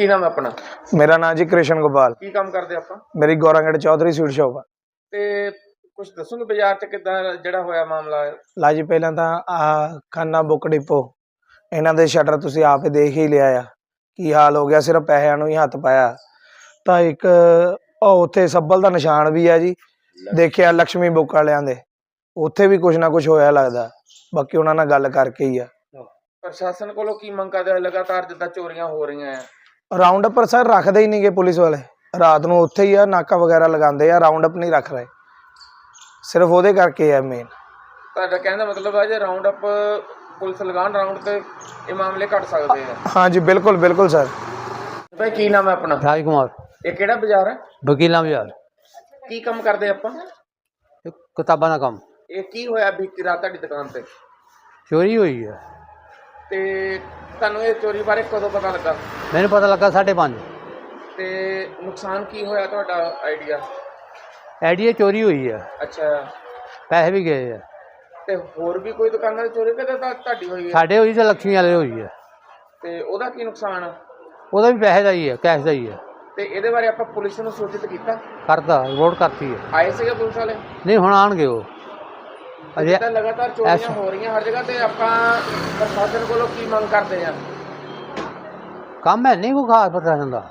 ਕੀ ਨਾਮ ਹੈ ਆਪਣਾ? ਮੇਰਾ ਨਾਮ ਜੀ ਕ੍ਰਿਸ਼ਨ ਗੋਪਾਲ। ਕੀ ਕੰਮ ਕਰਦੇ ਆਪਾਂ? ਮੇਰੀ ਗੌਰਾਂਗੜ ਚੌਧਰੀ ਸਵੀਟ ਸ਼ਾਪ ਆ। ਤੇ ਕੁਝ ਦੱਸੋਗੇ ਬਾਜ਼ਾਰ 'ਚ ਕਿੱਦਾਂ ਜਿਹੜਾ ਹੋਇਆ ਮਾਮਲਾ? ਲਾ ਜੀ ਪਹਿਲਾਂ ਤਾਂ ਆ ਖੰਨਾ ਬੁੱਕ ਡਿਪੋ। ਇਹਨਾਂ ਦੇ ਸ਼ਟਰ ਤੁਸੀਂ ਆਪ ਹੀ ਦੇਖ ਹੀ ਲਿਆ ਆ। ਕੀ ਹਾਲ ਹੋ ਗਿਆ? ਸਿਰਫ ਪੈਸਿਆਂ ਨੂੰ ਹੀ ਹੱਥ ਪਾਇਆ। ਤਾਂ ਇੱਕ ਉਹ ਉੱਥੇ ਸੱਬਲ ਦਾ ਨਿਸ਼ਾਨ ਵੀ ਆ ਜੀ। ਦੇਖਿਆ ਲక్ష్ਮੀ ਬੁੱਕ ਵਾਲਿਆਂ ਦੇ। ਉੱਥੇ ਵੀ ਕੁਝ ਨਾ ਕੁਝ ਹੋਇਆ ਲੱਗਦਾ। ਬਾਕੀ ਉਹਨਾਂ ਨਾਲ ਗੱਲ ਕਰਕੇ ਹੀ ਆ। ਪ੍ਰਸ਼ਾਸਨ ਕੋਲੋਂ ਕੀ ਮੰਗ ਕਰਦੇ ਲਗਾਤਾਰ ਜਿੱਦਾਂ ਚੋਰੀਆਂ ਹੋ ਰਹੀਆਂ ਆ। ਰਾਉਂਡ ਅਪ ਸਰ ਰੱਖਦੇ ਹੀ ਨਹੀਂਗੇ ਪੁਲਿਸ ਵਾਲੇ। ਰਾਤ ਨੂੰ ਉੱਥੇ ਹੀ ਆ ਨਾਕਾ ਵਗੈਰਾ ਲਗਾਉਂਦੇ ਆ ਰਾਉਂਡ ਅਪ ਨਹੀਂ ਰੱਖ ਰਹੇ। ਸਿਰਫ ਉਹਦੇ ਕਰਕੇ ਆ ਮੇਨ ਤੁਹਾਡਾ ਕਹਿਣ ਦਾ ਮਤਲਬ ਹੈ ਜੇ ਰਾਉਂਡ ਅਪ ਪੁਲਿਸ ਲਗਾਉਣ ਰਾਉਂਡ ਤੇ ਇਹ ਮਾਮਲੇ ਘਟ ਸਕਦੇ ਆ। ਹਾਂਜੀ ਬਿਲਕੁਲ ਬਿਲਕੁਲ ਸਰ ਭਾਈ ਕੀ ਨਾਮ ਹੈ ਆਪਣਾ? ਰਾਜ ਕੁਮਾਰ। ਇਹ ਕਿਹੜਾ ਬਾਜ਼ਾਰ ਹੈ? ਵਕੀਲਾਂ ਬਾਜ਼ਾਰ। ਕੀ ਕੰਮ ਕਰਦੇ ਆਪਾਂ? ਇਹ ਕਿਤਾਬਾਂ ਦਾ ਕੰਮ। ਇਹ ਕੀ ਹੋਇਆ ਬੀਤੀ ਰਾਤ ਤੁਹਾਡੀ ਦੁਕਾਨ ਤੇ? ਚੋਰੀ ਹੋਈ ਹੈ ਤੇ ਤੁਹਾਨੂੰ ਇਹ ਚੋਰੀ ਬਾਰੇ ਕਦੋਂ ਪਤਾ ਲੱਗਾ? ਮੈਨੂੰ ਪਤਾ ਲੱਗਾ 5:30 ਤੇ ਨੁਕਸਾਨ ਕੀ ਹੋਇਆ ਤੁਹਾਡਾ ਆਈਡੀਆ? ਆਈਡੀਆ ਚੋਰੀ ਹੋਈ ਹੈ ਅੱਛਾ। ਪੈਸੇ ਵੀ ਗਏ ਆ। ਤੇ ਹੋਰ ਵੀ ਕੋਈ ਦੁਕਾਨਾਂ ਦੀ ਚੋਰੀ ਕਿਤੇ ਤਾਂ ਤੁਹਾਡੀ ਹੋਈ ਹੈ ਸਾਡੇ ਹੋਈ ਤੇ ਲక్ష్ਮੀ ਵਾਲੇ ਹੋਈ ਹੈ ਤੇ ਉਹਦਾ ਕੀ ਨੁਕਸਾਨ? ਆ? ਉਹਦਾ ਵੀ ਪੈਸੇ ਦਾ ਹੀ ਹੈ ਕੈਸ਼ ਦਾ ਹੀ ਹੈ ਤੇ ਇਹਦੇ ਬਾਰੇ ਆਪਾਂ ਪੁਲਿਸ ਨੂੰ ਸੂਚਿਤ ਕੀਤਾ? ਕਰਦਾ ਰਿਪੋਰਟ ਕਰਤੀ ਹੈ ਆਏ ਸੀਗੇ ਪੁਲਿਸ ਵਾਲੇ? ਨਹੀਂ ਹੁਣ ਆਣਗੇ ਉਹ। ਅਜੇ ਜਿੱਦਾਂ ਲਗਾਤਾਰ ਚੋਰੀਆਂ ਹੋ ਰਹੀਆਂ ਹਰ ਜਗ੍ਹਾ ਤੇ ਆਪਾਂ ਪ੍ਰਸ਼ਾਸਨ ਕੋਲੋਂ ਕੀ ਮੰਗ ਕਰਦੇ ਆ? ਕੰਮ ਹੈ ਨਹੀਂ ਕੋਈ ਖਾਸ ਪ੍ਰਸ਼ਾਸਨ ਦਾ।